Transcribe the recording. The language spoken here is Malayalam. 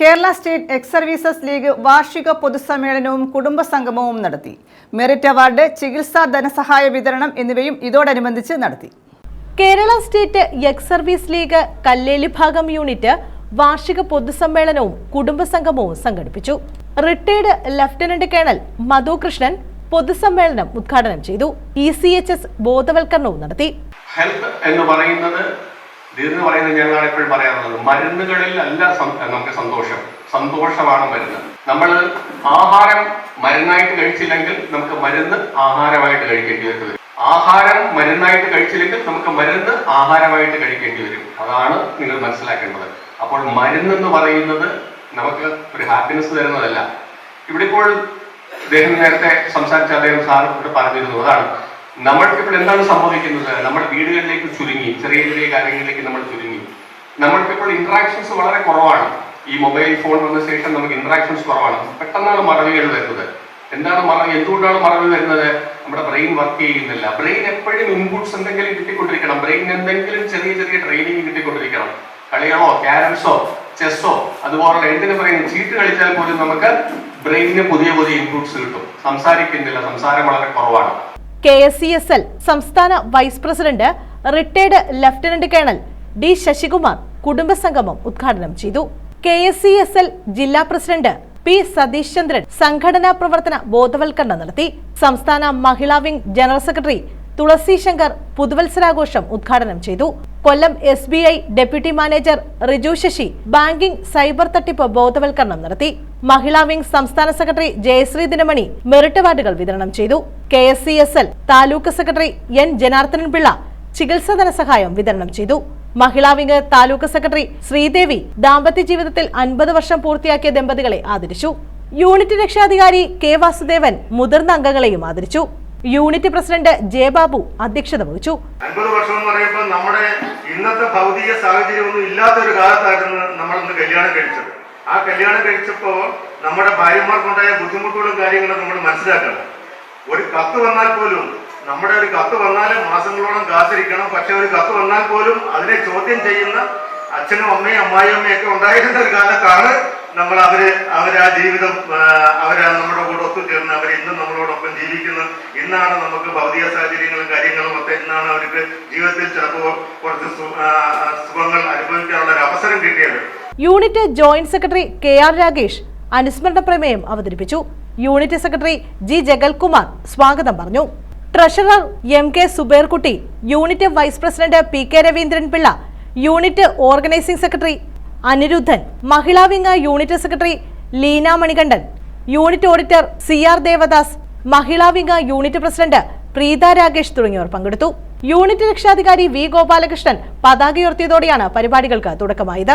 Kerala state ex services league വാർഷിക പൊതുസമ്മേളനവും കുടുംബ സംഗമവും നടത്തി. മെറിറ്റ് അവാർഡ് ചികിത്സാ ധനസഹായ വിതരണം എന്നിവയും ഇതോടനുബന്ധിച്ച് നടത്തി. Kerala state ex service league Kalleli Bhagam unit വാർഷിക പൊതുസമ്മേളനവും കുടുംബസംഗമവും സംഘടിപ്പിച്ചു. റിട്ടയർഡ് ലഫ്റ്റനന്റ് കേണൽ മധുകൃഷ്ണൻ പൊതുസമ്മേളനം ഉദ്ഘാടനം ചെയ്തു. ഇ സി എച്ച് എസ് ബോധവൽക്കരണവും നടത്തി. ഹെൽത്ത് എന്ന് പറയുന്നത് എന്ന് പറയുന്നത് ഞങ്ങളാണ് എപ്പോഴും പറയാറുള്ളത്. മരുന്നുകളിൽ അല്ല നമുക്ക് സന്തോഷം. സന്തോഷമാണ് മരുന്ന്. നമ്മൾ ആഹാരം മരുന്നായിട്ട് കഴിച്ചില്ലെങ്കിൽ നമുക്ക് മരുന്ന് ആഹാരമായിട്ട് കഴിക്കേണ്ടി വരും. ആഹാരം മരുന്നായിട്ട് കഴിച്ചില്ലെങ്കിൽ നമുക്ക് മരുന്ന് ആഹാരമായിട്ട് കഴിക്കേണ്ടി വരും. അതാണ് നിങ്ങൾ മനസ്സിലാക്കേണ്ടത്. അപ്പോൾ മരുന്ന് എന്ന് പറയുന്നത് നമുക്ക് ഒരു ഹാപ്പിനെസ് തരുന്നതല്ല. ഇവിടെ ഇപ്പോൾ അദ്ദേഹം നേരത്തെ സംസാരിച്ച അദ്ദേഹം സാർ ഇവിടെ പറഞ്ഞിരുന്നു. അതാണ് നമ്മൾക്ക് ഇപ്പോൾ എന്താണ് സംഭവിക്കുന്നത്? നമ്മൾ വീടുകളിലേക്ക് ചുരുങ്ങി ചെറിയ ചെറിയ കാര്യങ്ങളിലേക്ക് നമ്മൾ ചുരുങ്ങി. നമ്മൾക്ക് ഇപ്പോൾ ഇന്ററാക്ഷൻസ് വളരെ കുറവാണ്. ഈ മൊബൈൽ ഫോൺ വന്ന ശേഷം നമുക്ക് ഇന്ററാക്ഷൻസ് കുറവാണ്. പെട്ടെന്നാണ് മറവികൾ വരുന്നത്. എന്താണ് മറവി എന്തുകൊണ്ടാണ് മറവി വരുന്നത്? നമ്മുടെ ബ്രെയിൻ വർക്ക് ചെയ്യുന്നില്ല. ബ്രെയിൻ എപ്പോഴും ഇൻപുട്സ് എന്തെങ്കിലും കിട്ടിക്കൊണ്ടിരിക്കണം. ബ്രെയിൻ എന്തെങ്കിലും ചെറിയ ചെറിയ ട്രെയിനിങ് കിട്ടിക്കൊണ്ടിരിക്കണം. കളികളോ ക്യാരംസോ ചെസ്സോ അതുപോലുള്ള എന്തിനു പറയും? ചീട്ട് കളിച്ചാൽ പോലും നമുക്ക് ബ്രെയിനിന് പുതിയ പുതിയ ഇൻപുട്സ് കിട്ടും. സംസാരിക്കുന്നില്ല. സംസാരം വളരെ കുറവാണ്. K S C S L സംസ്ഥാന vice president retired lieutenant colonel D Sasikumar കുടുംബസംഗമം ഉദ്ഘാടനം ചെയ്തു. K S C S L ജില്ലാ പ്രസിഡന്റ് പി സതീഷ് ചന്ദ്രൻ സംഘടനാ പ്രവർത്തന ബോധവൽക്കരണം നടത്തി. സംസ്ഥാന Mahila wing general secretary Thulasi Sankar പുതുവത്സരാഘോഷം ഉദ്ഘാടനം ചെയ്തു. Kollam S B I deputy manager Riju Sasi banking cyber തട്ടിപ്പ് ബോധവൽക്കരണം നടത്തി. മഹിളാ വിംഗ് സംസ്ഥാന സെക്രട്ടറി ജയശ്രീ ദിനമണി മെറിറ്റ് അവാർഡുകൾ വിതരണം ചെയ്തു. K S C S L taluk secretary N Janardhanan Pillai ചികിത്സാ ധനസഹായം വിതരണം ചെയ്തു. മഹിളാ വിംഗ് താലൂക്ക് സെക്രട്ടറി ശ്രീദേവി ദാമ്പത്യ ജീവിതത്തിൽ അൻപത് വർഷം പൂർത്തിയാക്കിയ ദമ്പതികളെ ആദരിച്ചു. യൂണിറ്റ് രക്ഷാധികാരി കെ വാസുദേവൻ മുതിർന്ന അംഗങ്ങളെയും ആദരിച്ചു. യൂണിറ്റ് പ്രസിഡന്റ് ജയബാബു അധ്യക്ഷത വഹിച്ചു. അൻപത് വർഷം എന്ന് പറയുമ്പോൾ നമ്മുടെ ഇന്നത്തെ ഭൗതിക സാഹചര്യമൊന്നും ഇല്ലാത്ത ഒരു കാലത്തായിരുന്നു നമ്മൾ ഇന്ന് കല്യാണം കഴിച്ചത്. ആ കല്യാണം കഴിച്ചപ്പോൾ നമ്മുടെ ഭാര്യമാർക്കുണ്ടായ ബുദ്ധിമുട്ടുകളും കാര്യങ്ങളും നമ്മൾ മനസ്സിലാക്കണം. ഒരു കത്ത് വന്നാൽ പോലും നമ്മുടെ ഒരു കത്ത് വന്നാൽ മാസങ്ങളോളം കാത്തിരിക്കണം. പക്ഷെ ഒരു കത്ത് വന്നാൽ പോലും അതിനെ ചോദ്യം ചെയ്യുന്ന അച്ഛനും അമ്മയും അമ്മായിയമ്മയും ഒക്കെ ഉണ്ടായിരുന്ന ഒരു കാലത്താണ് നമ്മൾ അവർ അവരാ ജീവിതം അവരാ നമ്മുടെ കൂടെ ഒത്തുചേർന്ന് അവർ ഇന്നും നമ്മളോടൊപ്പം ജീവിക്കുന്നു. ഇന്നാണ് നമുക്ക് ഭൗതിക സാഹചര്യങ്ങളും കാര്യങ്ങളും ഒക്കെ ഇന്നാണ് അവർക്ക് ജീവിതത്തിൽ ചിലപ്പോൾ കുറച്ച് സുഖങ്ങൾ അനുഭവിക്കാനുള്ള ഒരു അവസരം കിട്ടിയത്. Unit joint secretary K R Rakesh അനുസ്മരണ പ്രമേയം അവതരിപ്പിച്ചു. യൂണിറ്റ് സെക്രട്ടറി ജി ജഗൽകുമാർ സ്വാഗതം പറഞ്ഞു. Treasurer M K Subairkutty unit vice president P K Raveendran Pillai unit organising secretary Aniruddhan Mahila wing unit secretary Leena Manikandan unit auditor C R Devadas Mahila wing unit president Preetha Rakesh തുടങ്ങിയവർ പങ്കെടുത്തു. യൂണിറ്റ് രക്ഷാധികാരി വി ഗോപാലകൃഷ്ണൻ പതാക ഉയർത്തിയതോടെയാണ് പരിപാടികൾക്ക് തുടക്കമായത്.